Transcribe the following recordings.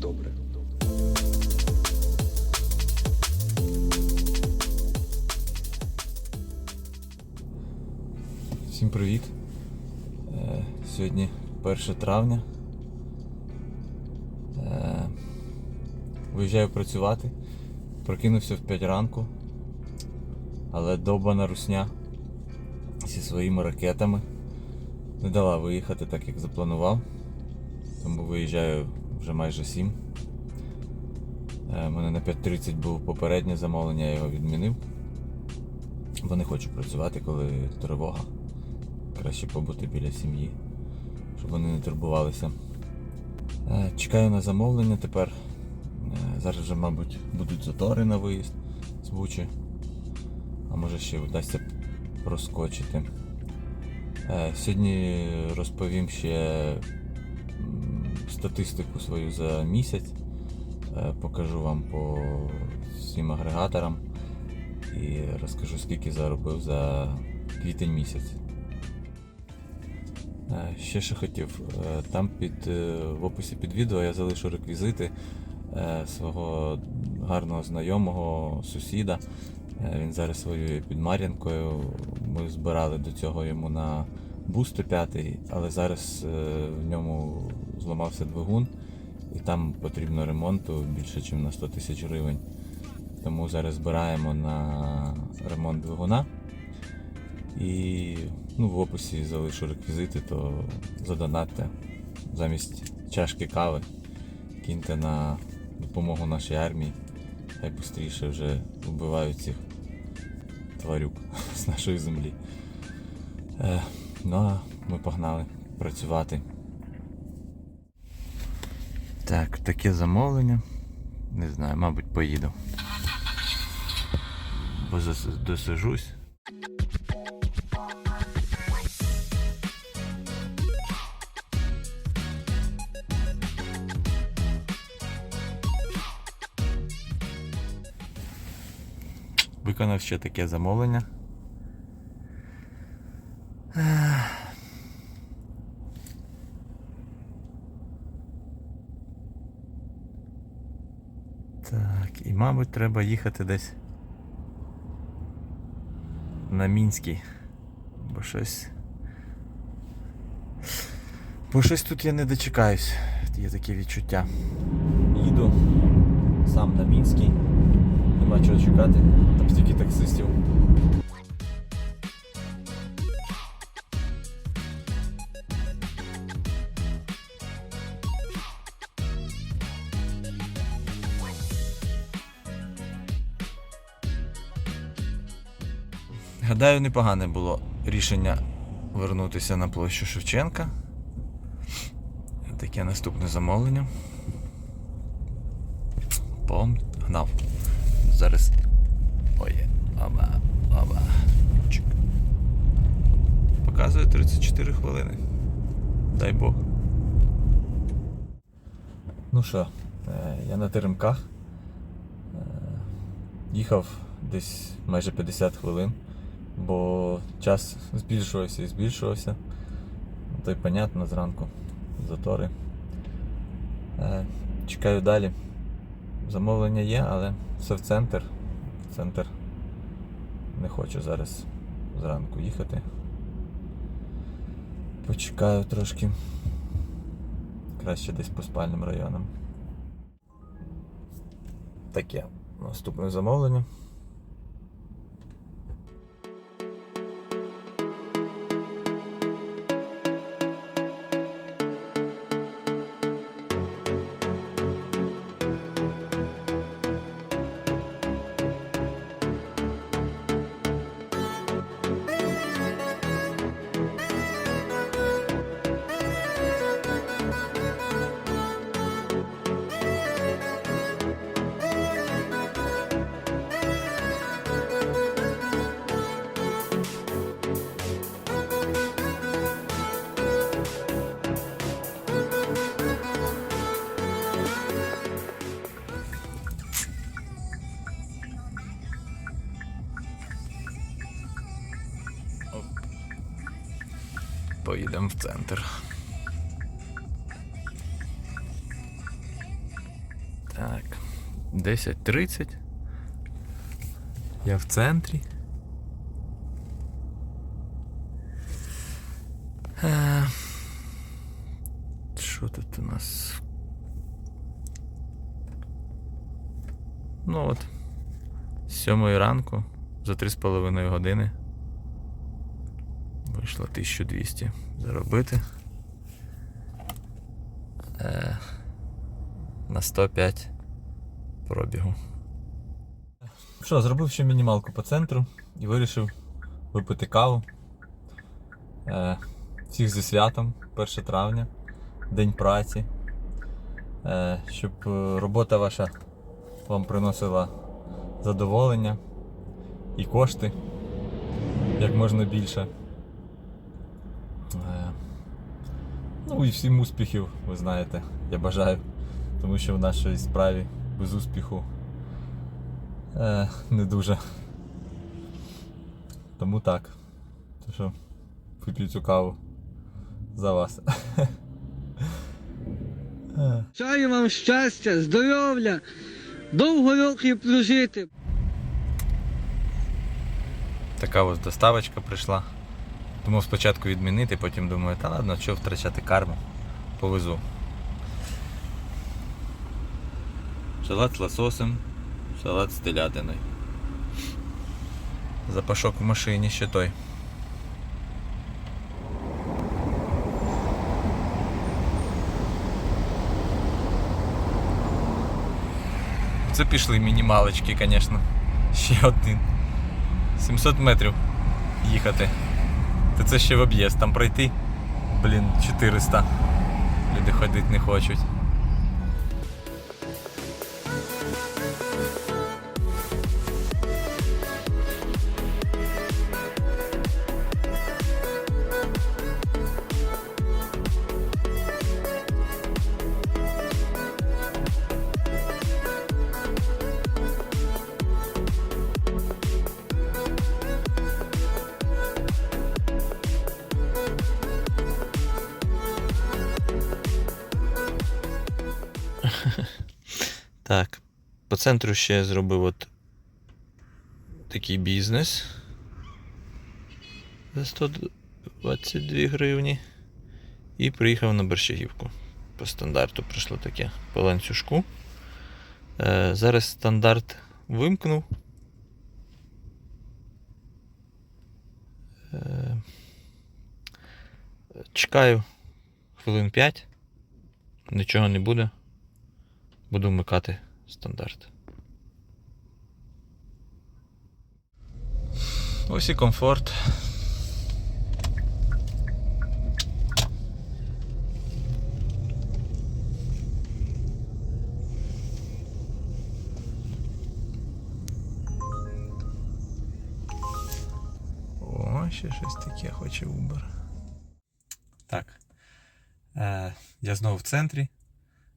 добре. Всім привіт. Е, Сьогодні 1 травня. Е, Виїжджаю працювати. Прокинувся в 5 ранку. Але довбана русня зі своїми ракетами не дала виїхати так, як запланував. Тому виїжджаю вже майже 7. Е, У мене на 5.30 було попереднє замовлення, я його відмінив. Бо не хочу працювати, коли тривога. Краще побути біля сім'ї, щоб вони не турбувалися. Е, Чекаю на замовлення тепер. Е, Зараз вже, мабуть, будуть затори на виїзд з Бучі. А може ще вдасться проскочити. Е, Сьогодні розповім ще статистику свою за місяць. Е, Покажу вам по всім агрегаторам і розкажу, скільки заробив за квітень місяць. Е, Ще що хотів, е, там під, в описі під відео я залишу реквізити свого гарного знайомого сусіда. Він зараз воює під Мар'янкою. Ми збирали до цього йому на бус 105, але зараз в ньому зламався двигун і там потрібно ремонту більше, ніж на 100 тисяч гривень. Тому зараз збираємо на ремонт двигуна. І ну, в описі залишу реквізити, то задонатьте замість чашки кави. Киньте на допомогу нашій армії. Хай швидше вже вбивають цих тварюк з нашої землі. Е, ну а ми погнали працювати. Так, таке замовлення. Не знаю, мабуть, поїду. Бо досижусь. Виконав ще таке замовлення. Так, і мабуть треба їхати десь на Мінський. Бо щось. Бо щось тут я не дочекаюсь. Є таке відчуття. Їду сам на Мінський. Нема чого чекати, там стільки таксистів. Гадаю, непогане було рішення вернутися на площу Шевченка. Таке наступне замовлення. Погнав. Зараз. Ой, оба, оба. Чик. Показує 34 хвилини. Дай Бог. Ну що, е, я на теремках. Е, Їхав десь майже 50 хвилин, бо час збільшувався і збільшувався. Ну, То й понятно зранку. Затори. Е, Чекаю далі. Замовлення є, але все в центр. В центр не хочу зараз зранку їхати. Почекаю трошки. Краще десь по спальним районам. Таке. Наступне замовлення. Йдемо в центр. Так. 10.30. Я в центрі. Е, Що тут у нас? Ну от. З 7 ранку за 3,5 години вийшло 1200 заробити. Е, на 105 пробігу. Що, зробив ще мінімалку по центру і вирішив випити каву. Е, всіх зі святом, 1 травня, День праці. Е, щоб е, робота ваша вам приносила задоволення і кошти як можна більше. Е, Ну і всім успіхів, ви знаєте, я бажаю, тому що в нашій справі без успіху е, не дуже. Тому так. То що вип'ю цю каву за вас. Е. Бажаю вам щастя, здоров'я, довго років прожити. Така ось доставочка прийшла. Думав спочатку відмінити, потім думаю, та ладно, що втрачати карму. Повезу. Салат з лососем, салат з телятиною. Запашок в машині ще той. Це пішли мінімалочки, звісно. Ще один. 700 метрів їхати. Та це ще в об'їзд там пройти. Блін, 400. Люди ходити не хочуть. Центру ще зробив от такий бізнес за 122 гривні. І приїхав на Борщагівку. По стандарту прийшло таке по ланцюжку. Е, зараз стандарт вимкнув. Е, чекаю хвилин 5. Нічого не буде. Буду вмикати стандарт. Ось і комфорт. О, ще щось таке хоче Uber. Так. Е, я знову в центрі.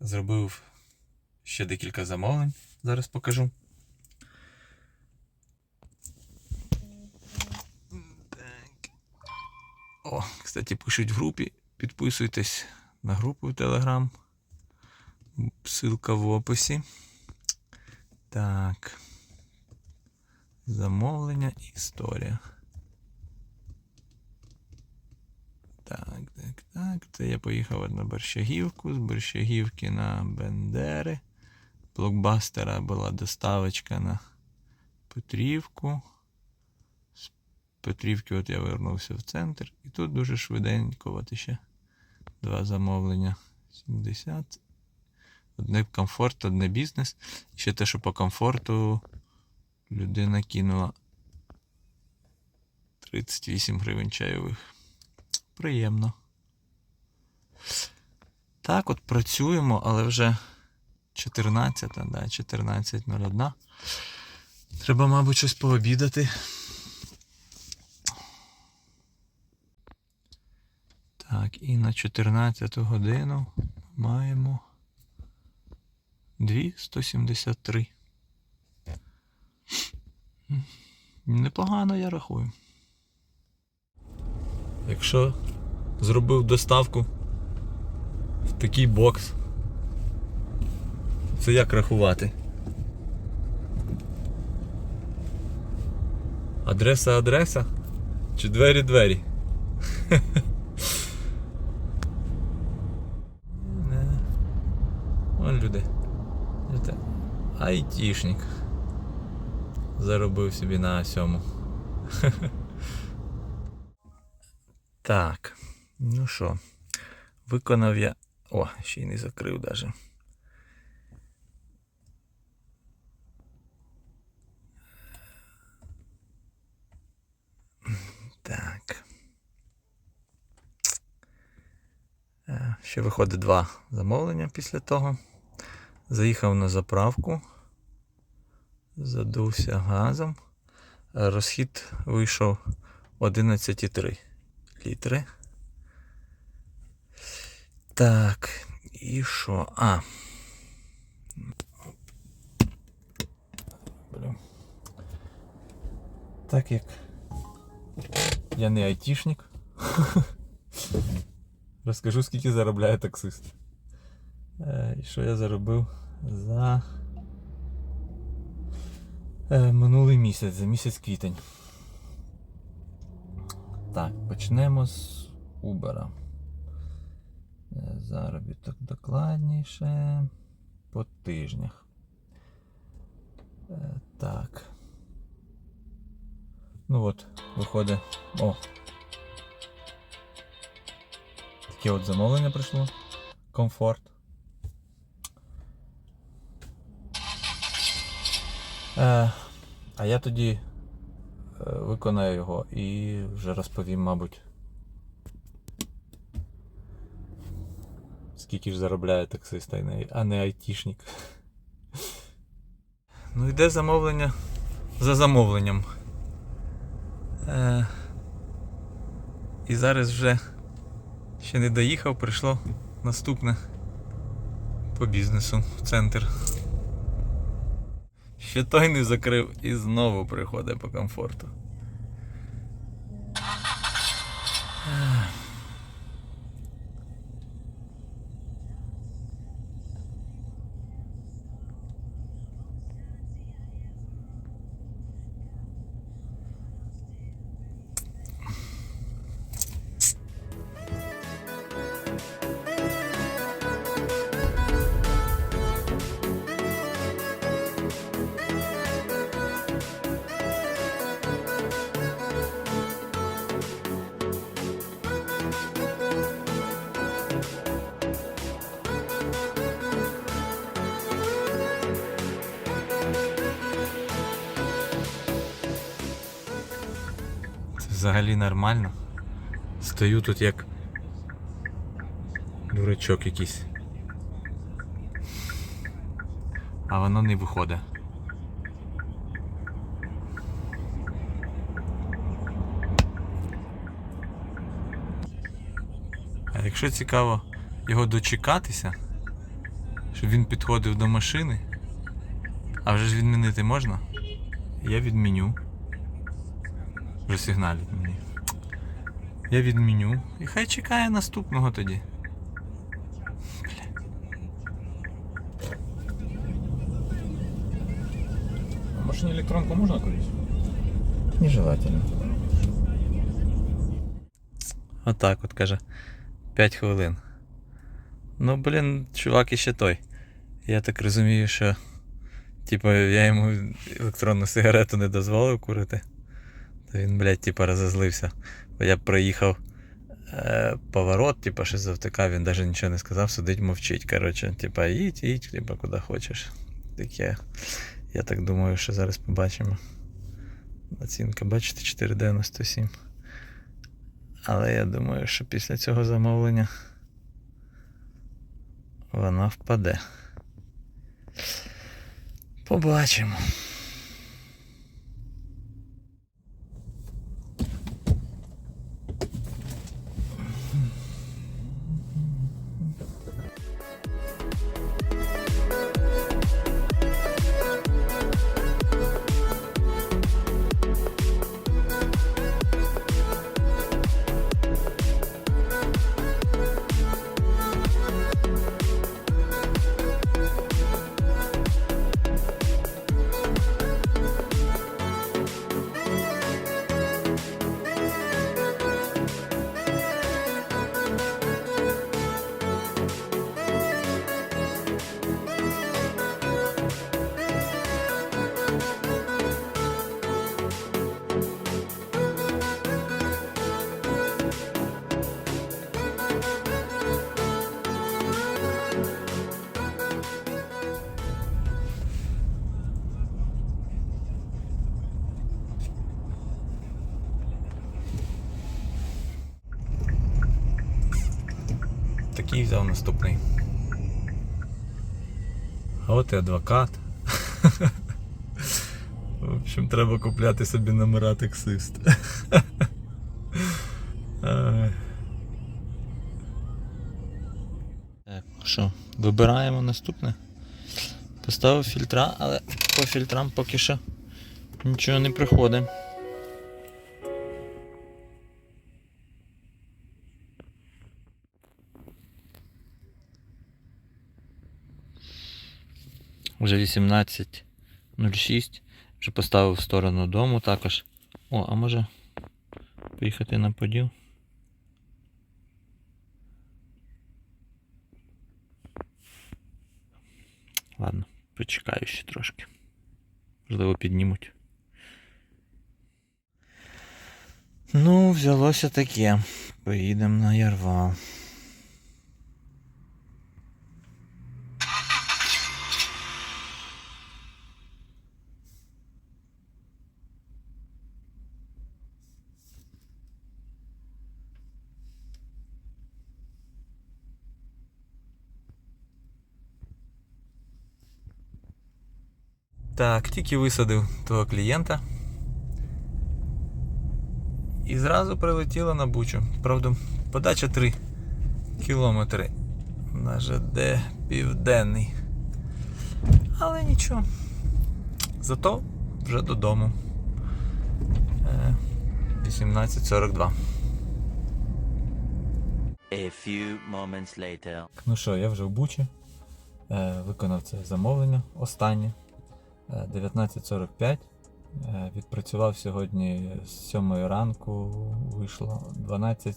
Зробив ще декілька замовлень. Зараз покажу. О, кстати, пишуть в групі. Підписуйтесь на групу в Telegram. Ссылка в описі. Так. Замовлення історія. Так, так, так. Це я поїхав на Борщагівку, з Борщагівки на Бендери. Блокбастера була доставочка на Петрівку. З Петрівки от я вернувся в центр. І тут дуже швиденько от ще два замовлення. 70. Одне комфорт, одне бізнес. Ще те, що по комфорту людина кинула 38 гривень чайових. Приємно. Так, от працюємо, але вже 14, да, 14.01. Треба, мабуть, щось пообідати. Так, і на 14 годину маємо 2,173. Непогано я рахую. Якщо зробив доставку в такий бокс. Це як рахувати? Адреса адреса? Чи двері двері? Вон люди. Айтішник. Заробив собі на сьому. Так. Ну що, виконав я. О, ще й не закрив даже. Так. Е, Ще виходить два замовлення після того. Заїхав на заправку, задувся газом. Е, Розхід вийшов 11,3 літри. Так, і що? А. Так як я не айтішник. Розкажу, скільки заробляє таксист. Е, І що я заробив за е, минулий місяць, за місяць квітень. Так, почнемо з Uber. Е, Заробіток докладніше по тижнях. Так. Ну от, виходить. О. Таке от замовлення прийшло. Комфорт. Е, а я тоді е, виконаю його і вже розповім, мабуть. Скільки ж заробляє таксист, а не айтішник. Ну йде замовлення за замовленням. Е, і зараз вже ще не доїхав, прийшло наступне по бізнесу в центр. Ще той не закрив і знову приходить по комфорту. Взагалі нормально. Стою тут як дурачок якийсь. А воно не виходить. А якщо цікаво його дочекатися, щоб він підходив до машини, а вже ж відмінити можна, я відміню. Вже сигналить мені. Я відміню. І хай чекає наступного тоді. Бля. В машине электронку можно курить? Нежелательно. Отак от каже. 5 хвилин. Ну, блін, чувак іще той. Я так розумію, що. Типу, я йому електронну сигарету не дозволив курити. Він, блядь, типу, розозлився. Бо я проїхав е, поворот, типу, що завтикав, він навіть нічого не сказав, сидить, мовчить. Коротше, типа, їдь, їдь, типа, куди хочеш. Таке. Я так думаю, що зараз побачимо. Оцінка, бачите, 4,97. Але я думаю, що після цього замовлення вона впаде. Побачимо. Такий взяв наступний. А от і адвокат. В общем, треба купляти собі номера таксист. Так, що, вибираємо наступне. Поставив фільтра, але по фільтрам поки що нічого не приходить. Вже 18.06. Вже поставив в сторону дому також. О, а може поїхати на поділ? Ладно, почекаю ще трошки. Можливо, піднімуть. Ну, взялося таке. Поїдемо на Ярвал. Так, тільки висадив того клієнта. І зразу прилетіло на бучу. Правда, подача 3 кілометри на ЖД Південний. Але нічого. Зато вже додому. Е, 18.42. A few moments later. Ну що, я вже в Бучі. Е, виконав це замовлення останнє. Е, 19.45. Е, відпрацював сьогодні з 7 ранку, вийшло 12,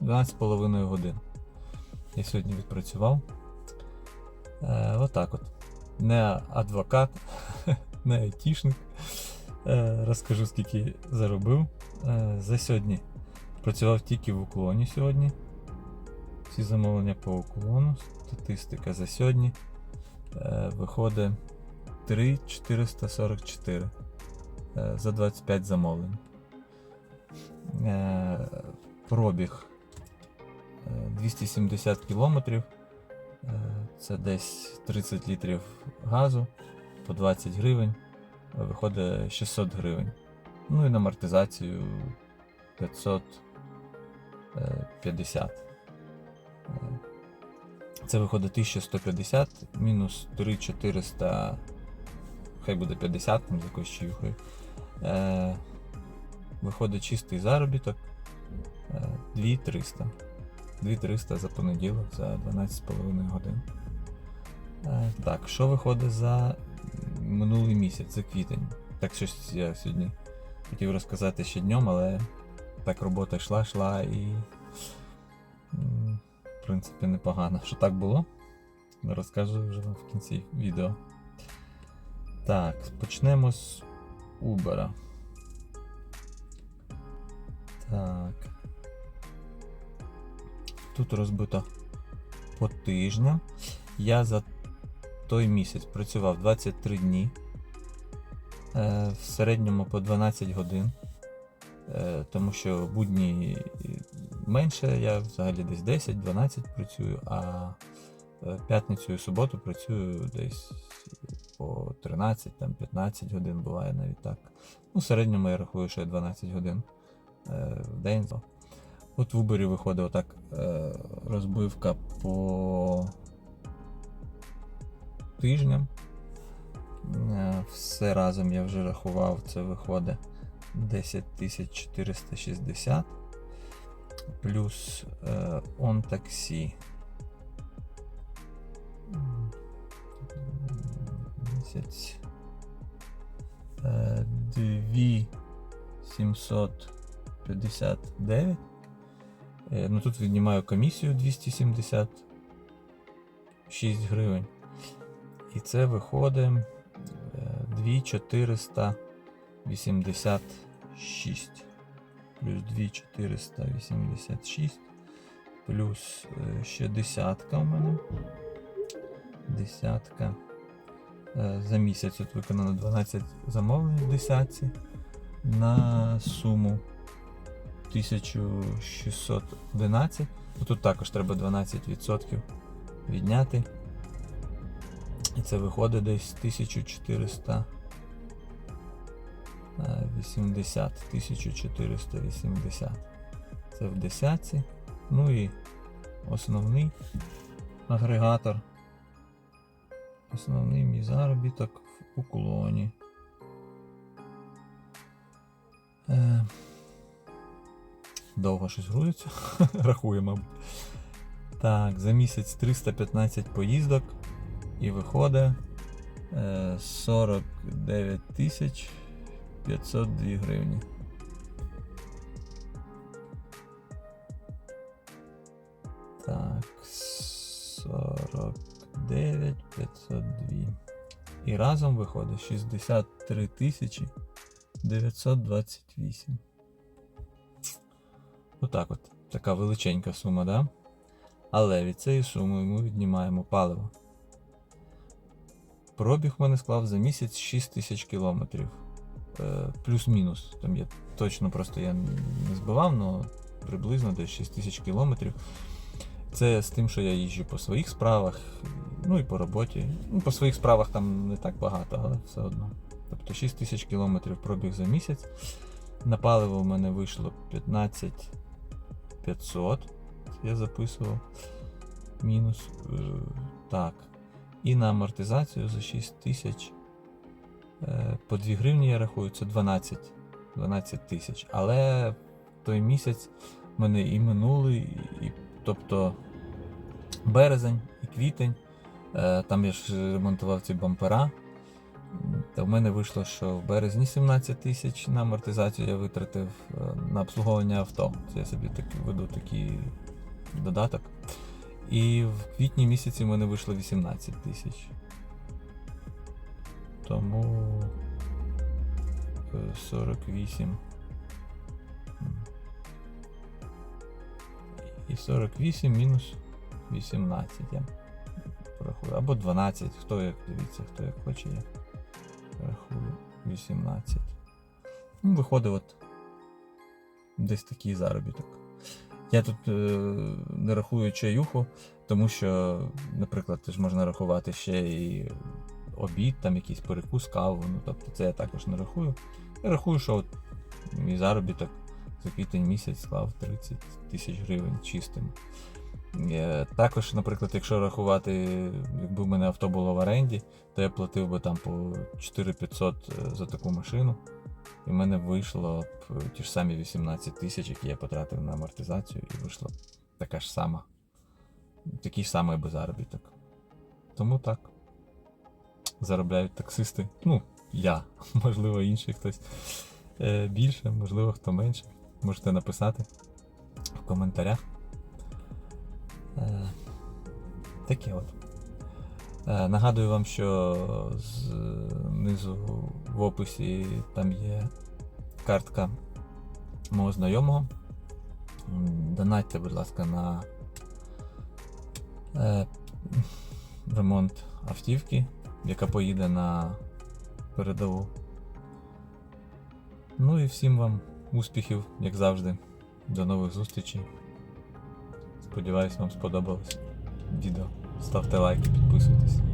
12,5 годин. Я сьогодні відпрацював. Е, отак от. Не адвокат, не айтішник. Е, розкажу, скільки заробив. Е, за сьогодні працював тільки в уклоні сьогодні. Всі замовлення по уклону. Статистика за сьогодні. Е, виходить 3,444 е, за 25 замовлень. Е, пробіг е, 270 кілометрів. Е, це десь 30 літрів газу по 20 гривень. Виходить 600 гривень. Ну і на амортизацію 550. Е, Це виходить 1150 мінус 3400, хай буде 50 там з якоюсь чаюхою. Е, виходить чистий заробіток е, 2300. 2300 за понеділок за 12,5 годин. Е, так, що виходить за минулий місяць, за квітень? Так щось я сьогодні хотів розказати ще днем, але так робота йшла, йшла і. В принципі, непогано. Що так було? Розкажу вже в кінці відео. Так, почнемо з Uber. Так. Тут розбито по тижням. Я за той місяць працював 23 дні. Е, в середньому по 12 годин. Е, тому що будні менше, я взагалі десь 10-12 працюю, а е, п'ятницю і суботу працюю десь по 13-15 годин буває навіть так. Ну, в середньому я рахую, що я 12 годин е, в день. От в Uber виходить отак е, розбивка по тижням. Е, Все разом я вже рахував, це виходить 10 460 плюс е, он таксі. Місяць. Е, 2759. Е, Ну тут віднімаю комісію 276 гривень. І це виходить е, 2486. Плюс 2486. Плюс е, ще десятка у мене. Десятка. Е, За місяць от виконано 12 замовлень в десятці на суму 1611. Ну, Тут також треба 12% відняти. І це виходить десь 1480. 1480. Це в десятці. Ну і основний агрегатор. Основний мій заробіток в уклоні. Е, довго щось грузиться. Рахуємо. Так, за місяць 315 поїздок і виходить е, 49 тисяч 502 гривні. Так, 49 502. І разом виходить 63 тисячі 928. Отак от. Така величенька сума, да? Але від цієї суми ми віднімаємо паливо. Пробіг в мене склав за місяць 6 тисяч кілометрів. Е, Плюс-мінус. Там я точно просто я не збивав, але приблизно десь 6 тисяч кілометрів. Це з тим, що я їжджу по своїх справах, ну і по роботі. Ну, по своїх справах там не так багато, але все одно. Тобто 6 тисяч кілометрів пробіг за місяць. На паливо в мене вийшло 15 500. Я записував. Мінус. е, Так. І на амортизацію за 6 тисяч. е, По 2 гривні я рахую, це 12, 12 тисяч. Але той місяць в мене і минулий, і, тобто березень і квітень. Е, Там я ж ремонтував ці бампера. Та в мене вийшло, що в березні 17 тисяч на амортизацію я витратив е, на обслуговування авто. Це я собі так, веду такий додаток. І в квітні місяці в мене вийшло 18 тисяч. Тому е, 48. І 48 мінус 18. Або 12, хто як дивіться, хто як хоче, я рахую 18. Ну, виходить от десь такий заробіток. Я тут е, не рахую чаюху, тому що, наприклад, ж можна рахувати ще і обід, там якийсь перекус, каву. Ну, тобто це я також не рахую. Я рахую, що от мій заробіток за квітень місяць склав 30 тисяч гривень чистим. Е, Також, наприклад, якщо рахувати, якби в мене авто було в оренді, то я платив би там по 4500 е, за таку машину. І в мене вийшло б ті ж самі 18 тисяч, які я потратив на амортизацію, і вийшло така ж сама. Такий ж самий би заробіток. Тому так. Заробляють таксисти. Ну, я, можливо, інший хтось е, більше, можливо, хто менше. Можете написати в коментарях. Е, таке от. Е, Нагадую вам, що знизу в описі там є картка мого знайомого. Донатьте, будь ласка, на е, ремонт автівки, яка поїде на передову. Ну і всім вам успіхів, як завжди. До нових зустрічей. Сподіваюсь, вам сподобалось відео. Ставте лайки, підписуйтесь.